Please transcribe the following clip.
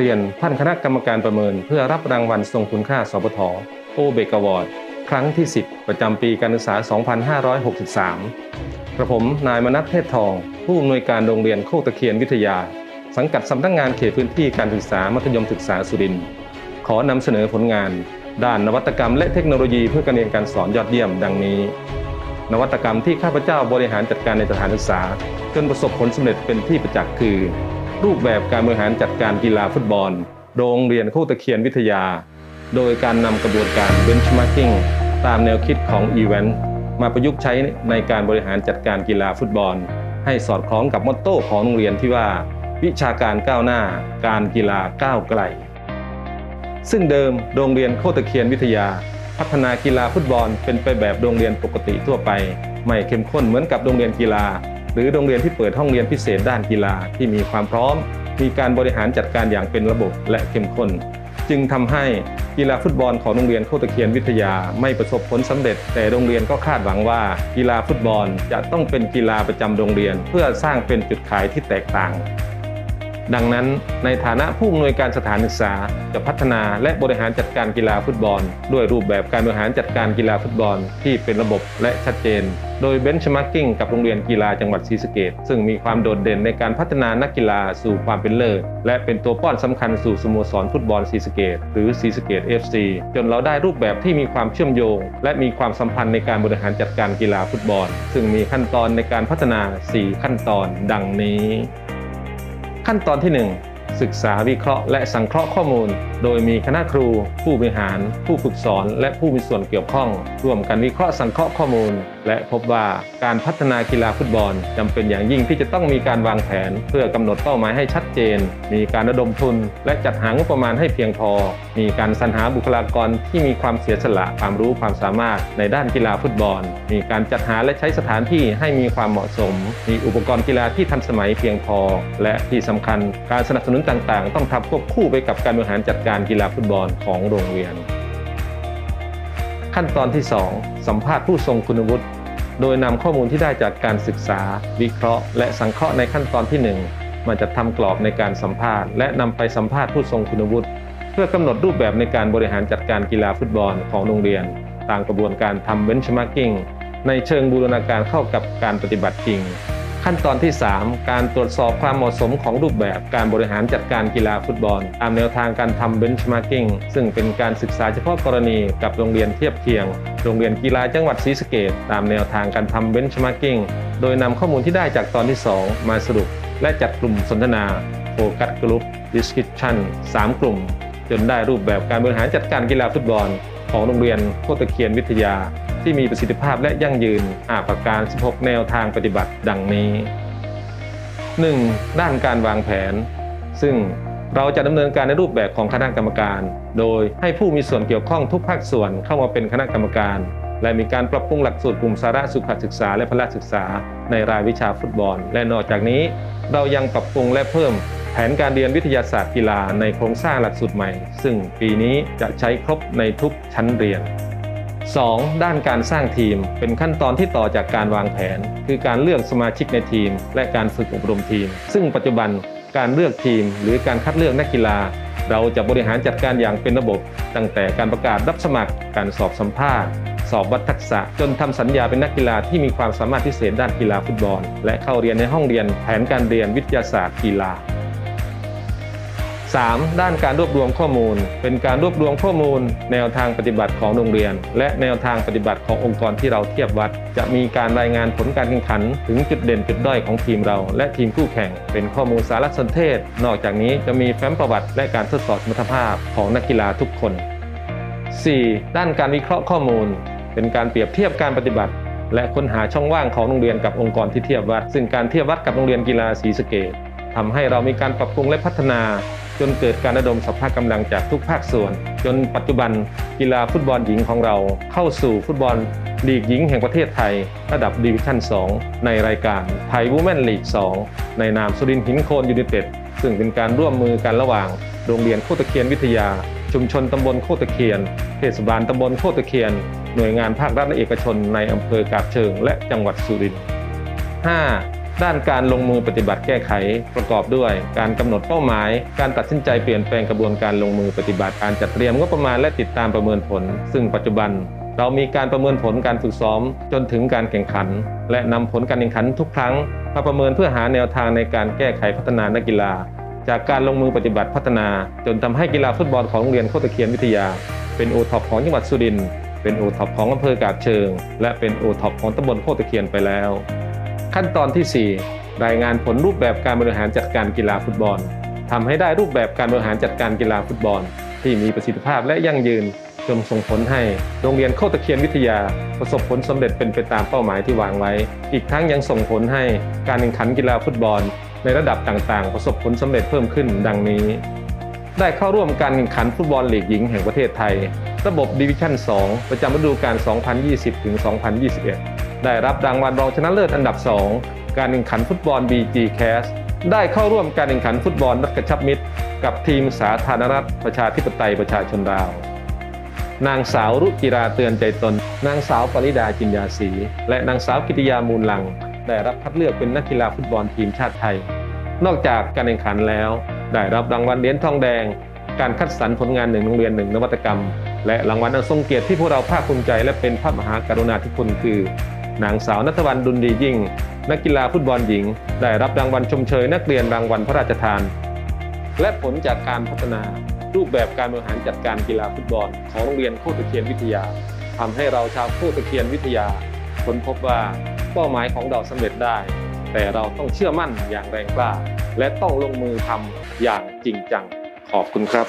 เรียนท่านคณะกรรมการประเมิน เพื่อรับรางวัลทรงคุณค่าสปทโอเบกวอร์ดครั้งที่ 10 ประจำปีการศึกษา 2563 กระผมนายมนัทเทศทอง ผู้อำนวยการโรงเรียนโคกตะเคียนวิทยา สังกัดสำนักงานเขตพื้นที่การศึกษามัธยมศึกษาสุรินทร์ขอนำเสนอผลงาน ด้านนวัตกรรมและเทคโนโลยีเพื่อการเรียนการสอนยอดเยี่ยมดังนี้ นวัตกรรมที่ข้าพเจ้าบริหารจัดการในสถานศึกษาจนประสบผลสำเร็จเป็นที่ประจักษ์คือ รูปแบบการบริหารจัดการกีฬาฟุตบอล โรงเรียนโคกตะเคียนวิทยา โดยการนำกระบวนการ benchmarking ตามแนวคิดของ Event มาประยุกต์ใช้ในการบริหารจัดการกีฬาฟุตบอล ให้สอดคล้องกับมอตโต้ของโรงเรียนที่ว่า วิชาการก้าวหน้า การกีฬาก้าวไกล ซึ่งเดิมโรงเรียนโคตะเคียนวิทยา พัฒนากีฬาฟุตบอลเป็นไปแบบโรงเรียนปกติทั่วไป ไม่เข้มข้นเหมือนกับโรงเรียนกีฬา หรือโรงเรียนที่เปิดห้องเรียนพิเศษด้านกีฬาที่มีความพร้อม มีการบริหารจัดการอย่างเป็นระบบและเข้มข้น จึงทำให้กีฬาฟุตบอลของโรงเรียนโคตะเคียนวิทยาไม่ประสบผลสำเร็จ แต่โรงเรียนก็คาดหวังว่า กีฬาฟุตบอลจะต้องเป็นกีฬาประจำโรงเรียน เพื่อสร้างเป็นจุดขายที่แตกต่าง ดังนั้นในฐานะผู้อำนวยการสถานศึกษาจะพัฒนาและบริหารจัดการกีฬาฟุตบอล ด้วยรูปแบบการบริหารจัดการกีฬาฟุตบอล ที่เป็นระบบและชัดเจน โดยเบนช์มาร์กิ้งกับโรงเรียนกีฬาจังหวัดศรีสะเกดซึ่งมีความโดดเด่นในการพัฒนานักกีฬาสู่ความเป็นเลิศและเป็นตัวป้อนสำคัญสู่สโมสรฟุตบอลศรีสะเกดหรือศรีสะเกด FC จนเราได้รูปแบบที่มีความเชื่อมโยง และมีความสัมพันธ์ในการบริหารจัดการกีฬาฟุตบอล ซึ่งมีขั้นตอนในการพัฒนา 4 ขั้นตอนดังนี้ ขั้นตอนที่ 1 ศึกษาวิเคราะห์และสังเคราะห์ข้อมูล โดยมีคณะครู ผู้บริหาร ผู้ฝึกสอน และผู้มีส่วนเกี่ยวข้อง ร่วมกันวิเคราะห์สังเคราะห์ข้อมูลและพบว่าการพัฒนากีฬาฟุตบอลจำเป็นอย่างยิ่งที่จะต้องมีการวางแผน เพื่อกำหนดเป้าหมายให้ชัดเจน มีการระดมทุน และจัดหางบประมาณให้เพียงพอ มีการสรรหาบุคลากรที่มีความเสียสละความรู้ความสามารถในด้านกีฬาฟุตบอล มีการจัดหาและใช้สถานที่ให้มีความเหมาะสม มีอุปกรณ์กีฬาที่ทันสมัยเพียงพอ และที่สำคัญการสนับสนุนต่างๆ ต้องทำควบคู่ไปกับการบริหารจัดการกีฬาฟุตบอลของโรงเรียน ขั้นตอนที่ 2 สัมภาษณ์ผู้ทรงคุณวุฒิ โดยนำข้อมูลที่ได้จากการศึกษา วิเคราะห์ และสังเคราะห์ในขั้นตอนที่ 1 มาจัดทำกรอบในการสัมภาษณ์และนำไปสัมภาษณ์ผู้ทรงคุณวุฒิ เพื่อกำหนดรูปแบบในการบริหารจัดการกีฬาฟุตบอลของโรงเรียน ตามกระบวนการทำเบนช์มาร์กิ้งในเชิงบูรณาการเข้ากับการปฏิบัติจริง ขั้นตอนที่ 3 การตรวจสอบความเหมาะสมของรูปแบบการบริหารจัดการกีฬาฟุตบอล ตามแนวทางการทำเบนช์มาร์กิ้งซึ่งเป็นการศึกษาเฉพาะกรณีกับโรงเรียนเทียบเคียง โรงเรียนกีฬาจังหวัดศรีสะเกดตามแนวทางการทำเบนช์มาร์กิ้งโดยนำข้อมูลที่ได้จากตอนที่ 2 มาสรุป และจัดกลุ่มสนทนาโฟกัสกลุ่มดิสคิชชั่น3กลุ่ม จนได้รูปแบบการบริหารจัดการกีฬาฟุตบอล ของโรงเรียนโคตรเคียนวิทยา ที่มีประสิทธิภาพและยั่งยืนอาประการ 16 แนวทางปฏิบัติดังนี้ 1. ด้านการวางแผน ซึ่งเราจะดำเนินการในรูปแบบของคณะกรรมการ โดยให้ผู้มีส่วนเกี่ยวข้องทุกภาคส่วนเข้ามาเป็นคณะกรรมการ และมีการปรับปรุงหลักสูตรกลุ่มสาระสุขศึกษาและพละศึกษา ในรายวิชาฟุตบอล และนอกจากนี้ เรายังปรับปรุงและเพิ่ม แผนการเรียนวิทยาศาสตร์กีฬาในโครงสร้างหลักสูตรใหม่ ซึ่งปีนี้จะใช้ครบในทุกชั้นเรียน 2. ด้านการสร้างทีม เป็นขั้นตอนที่ต่อจากการวางแผน คือการเลือกสมาชิกในทีม และการฝึกอบรมทีม ซึ่งปัจจุบันการเลือกทีม หรือการคัดเลือกนักกีฬา เราจะบริหารจัดการอย่างเป็นระบบ ตั้งแต่การประกาศรับสมัคร การสอบสัมภาษณ์สอบวัดทักษะจนทำสัญญาเป็นนักกีฬาที่มีความสามารถพิเศษด้านกีฬาฟุตบอล และเข้าเรียนในห้องเรียนแผนการเรียนวิทยาศาสตร์กีฬา 3. ด้านการรวบรวมข้อมูล เป็นการรวบรวมข้อมูล แนวทางปฏิบัติของโรงเรียน และแนวทางปฏิบัติขององค์กรที่เราเทียบวัด จะมีการรายงานผลการแข่งขัน ถึงจุดเด่นจุดด้อยของทีมเรา และทีมคู่แข่ง เป็นข้อมูลสารสนเทศ นอกจากนี้จะมีแฟ้มประวัติ และการทดสอบสมรรถภาพของนักกีฬาทุกคน 4. ด้านการวิเคราะห์ข้อมูล เป็นการเปรียบเทียบการปฏิบัติและค้นหาช่องว่างของโรงเรียนกับองค์กรที่เทียบวัด ซึ่งการเทียบวัดกับโรงเรียนกีฬาศรีสะเกดทำให้เรามีการปรับปรุงและพัฒนา จนเกิดการระดมสภาพกำลังจากทุกภาคส่วน จนปัจจุบันกีฬาฟุตบอลหญิงของเรา เข้าสู่ฟุตบอลลีกหญิงแห่งประเทศไทย ระดับดิวิชั่น 2 ในรายการไทยวูแมนลีก 2 ในนามสุรินทร์หินโคนยูไนเต็ดซึ่งเป็นการร่วมมือกันระหว่าง โรงเรียนโคตรเคียนวิทยา ชุมชนตำบลโคตรเคียน เทศบาลตำบลโคตรเคียน หน่วยงานภาครัฐและเอกชนในอำเภอกาบเชิง และจังหวัดสุรินทร์ 5. ด้านการลงมือปฏิบัติแก้ไขประกอบด้วย การกำหนดเป้าหมาย การตัดสินใจเปลี่ยนแปลงกระบวนการลงมือปฏิบัติการจัดเตรียมงบประมาณและติดตามประเมินผล ซึ่งปัจจุบันเรามีการประเมินผลการฝึกซ้อมจนถึงการแข่งขัน และนำผลการแข่งขันทุกครั้งมาประเมินเพื่อหาแนวทางในการแก้ไขพัฒนานักกีฬา จากการลงมือปฏิบัติพัฒนา จนทำให้กีฬาฟุตบอลของโรงเรียนโคตะเคียนวิทยา เป็นโอท็อปของจังหวัดสุรินทร์เป็นโอท็อปของอำเภอกาบเชิง และเป็นโอท็อปของตำบลโคตรตะเคียนไปแล้ว ขั้นตอนที่ 4 รายงานผลรูปแบบการบริหารจัดการกีฬาฟุตบอลทำให้ได้รูปแบบการบริหารจัดการกีฬาฟุตบอล ที่มีประสิทธิภาพและยั่งยืนจนส่งผลให้โรงเรียนโคตรตะเคียนวิทยา ประสบผลสำเร็จเป็นไปตามเป้าหมายที่วางไว้ อีกทั้งยังส่งผลให้การแข่งขันกีฬาฟุตบอล ในระดับต่างๆ ประสบผลสำเร็จเพิ่มขึ้น ดังนี้ ได้เข้าร่วมการแข่งขันฟุตบอลลีกหญิงแห่งประเทศไทย ระบบดิวิชั่น 2 ประจำฤดูกาล 2020-2021 ได้รับรางวัลรองชนะเลิศอันดับ 2 การแข่งขันฟุตบอล BG Cast ได้เข้าร่วมการแข่งขันฟุตบอลนัดกระชับมิตร กับทีมสาธารณรัฐประชาธิปไตยประชาชนลาว นางสาวรุจิราเตือนใจตน นางสาวปริดาจินยาศรีและนางสาวกิติยามูลลัง ได้รับคัดเลือกเป็นนักกีฬาฟุตบอลทีมชาติไทย นอกจากการแข่งขันแล้ว ได้รับรางวัลเหรียญทองแดง การคัดสรรผลงานหนึ่งโรงเรียนหนึ่งนวัตกรรม และรางวัลอันทรงเกียรติที่พวกเราภาคภูมิใจและเป็นพระมหากรุณาธิคุณคือ นางสาวนัทวันดุลดียิ่ง นักกีฬาฟุตบอลหญิง ได้รับรางวัลชมเชยนักเรียนรางวัลพระราชทาน และผลจากการพัฒนารูปแบบการบริหารจัดการกีฬาฟุตบอล ของโรงเรียนโคตะเคียนวิทยาทำให้เราชาวโคตะเคียนวิทยาค้นพบว่าเป้าหมายของเราสำเร็จได้ แต่เราต้องเชื่อมั่นอย่างแรงกล้า และต้องลงมือทำอย่างจริงจังขอบคุณครับ